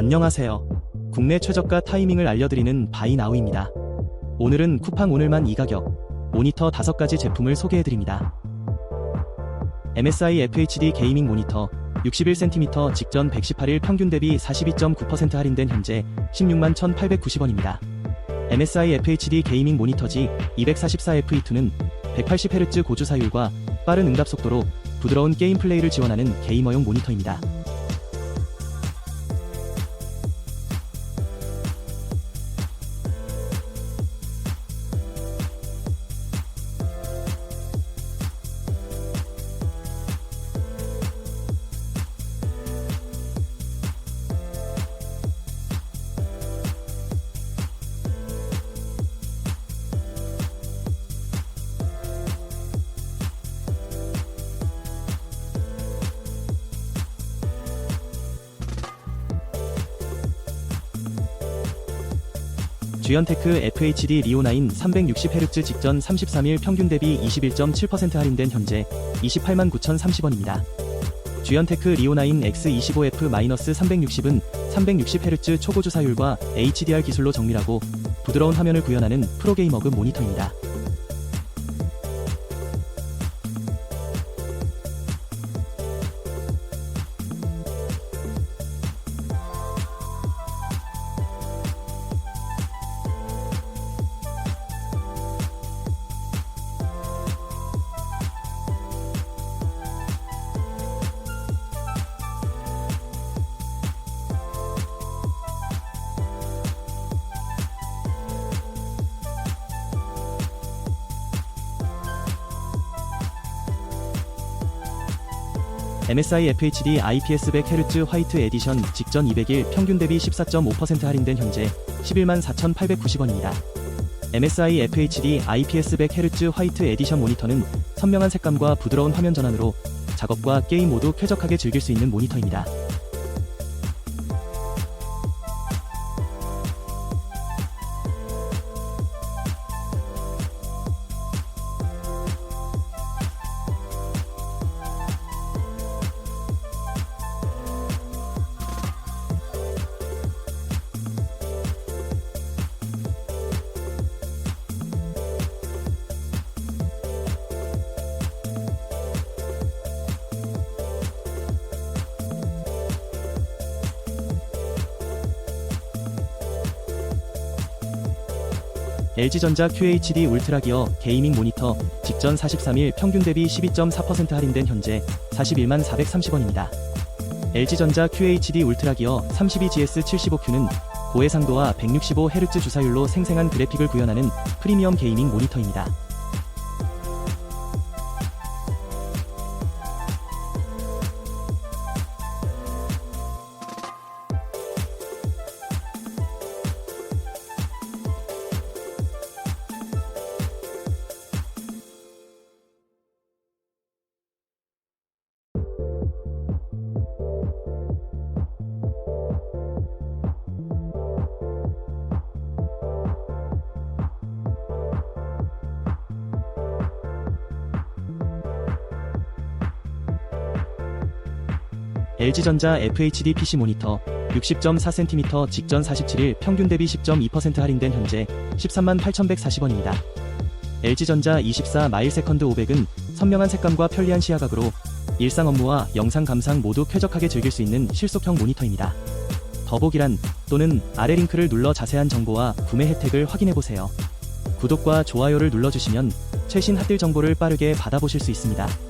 안녕하세요. 국내 최저가 타이밍을 알려드리는 바이나우입니다. 오늘은 쿠팡 오늘만 이 가격, 모니터 5가지 제품을 소개해드립니다. MSI FHD 게이밍 모니터 61cm 직전 118일 평균 대비 42.9% 할인된 현재 16만 1,890원입니다. MSI FHD 게이밍 모니터지 244FE2는 180Hz 고주 사율과 빠른 응답 속도로 부드러운 게임 플레이를 지원하는 게이머용 모니터입니다. 듀연테크 FHD 리오9 360Hz 직전 33일 평균 대비 21.7% 할인된 현재 28만 9,030원입니다. 듀연테크 리오9 X25F-360은 360Hz 초고주 사율과 HDR 기술로 정밀하고 부드러운 화면을 구현하는 프로게이머급 모니터입니다. MSI FHD IPS 100Hz 화이트 에디션 직전 200일 평균 대비 14.5% 할인된 현재 11만 4,890원입니다. MSI FHD IPS 100Hz 화이트 에디션 모니터는 선명한 색감과 부드러운 화면 전환으로 작업과 게임 모두 쾌적하게 즐길 수 있는 모니터입니다. LG전자 QHD 울트라 기어 게이밍 모니터 직전 43일 평균 대비 12.4% 할인된 현재 41만 430원입니다. LG전자 QHD 울트라 기어 32GS75Q는 고해상도와 165Hz 주사율로 생생한 그래픽을 구현하는 프리미엄 게이밍 모니터입니다. LG전자 FHD PC 모니터 60.4cm 직전 47일 평균 대비 10.2% 할인된 현재 13만 8,140원입니다. LG전자 24 마일 세컨드 500은 선명한 색감과 편리한 시야각으로 일상 업무와 영상 감상 모두 쾌적하게 즐길 수 있는 실속형 모니터입니다. 더보기란 또는 아래 링크를 눌러 자세한 정보와 구매 혜택을 확인해보세요. 구독과 좋아요를 눌러주시면 최신 핫딜 정보를 빠르게 받아보실 수 있습니다.